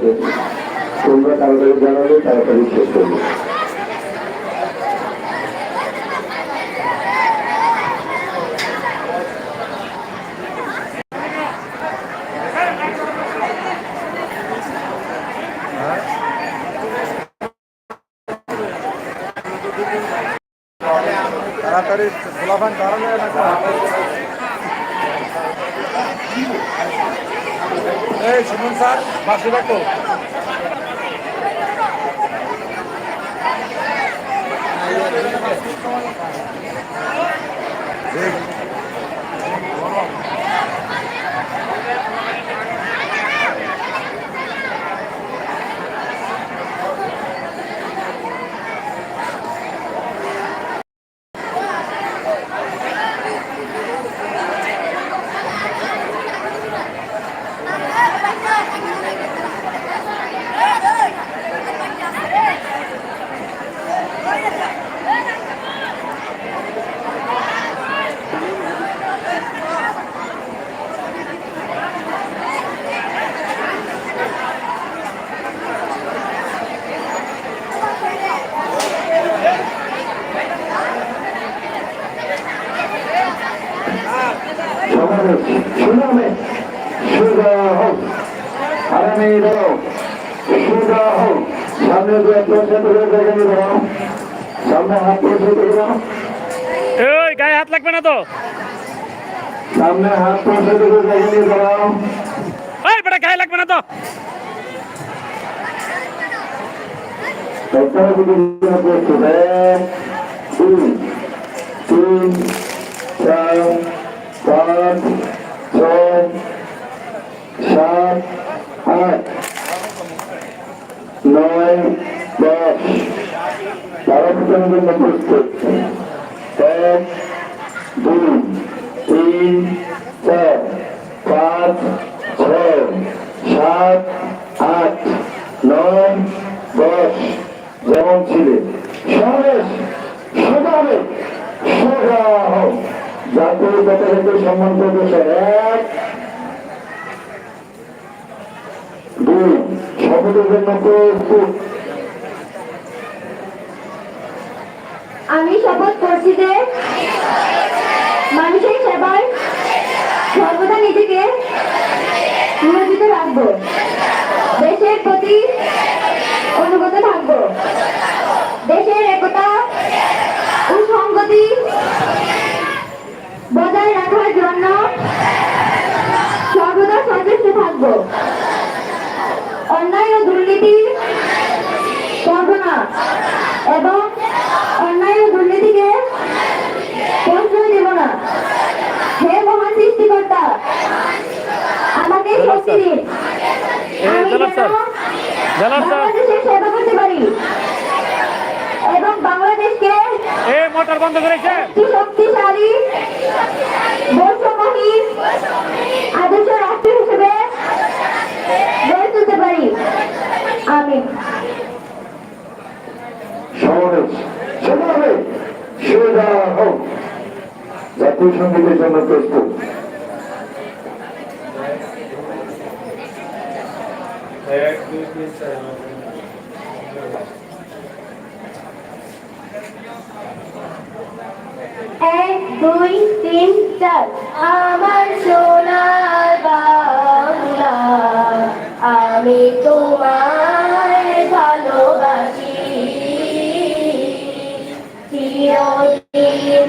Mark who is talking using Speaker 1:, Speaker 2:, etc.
Speaker 1: করবে তোমরা তাড়াতাড়ি জানাবে তাড়াতাড়ি শেষ করবে তাড়াতাড়ি ফলাফল কারণে এই সুমন স্যার পাশে রাখো Thank আমাদের সুনামে সুদা হোক হাত পরিচয়
Speaker 2: এই গায়ে হাত লাগবে না তো
Speaker 1: সামনে হাত পরিচয় দেখে গায়ে লাগবে না তো সরকারের বিরুদ্ধে তিন চার পাঁচ ছয় সাত আট নয় দশ তারা প্রচন্ড প্রস্তুত এক দুই তিন চার পাঁচ ছয় সাত আমি শপথ
Speaker 3: করছি যে মানুষের সেবায় সর্বদা নিজেকে নিয়োজিত রাখবো দেশের প্রতি অনুগত থাকবো দেশের একতা মোটর বন্ধ করেছে শক্তিশালী আদর্শ পারি আমি
Speaker 1: জাতীয় সঙ্গীতের জন্য প্রস্তুত এক দুই তিন চার
Speaker 4: এক দুই তিন চার আমার সোনার বাংলা আমি তোমায় ভালোবাসি চিরদিন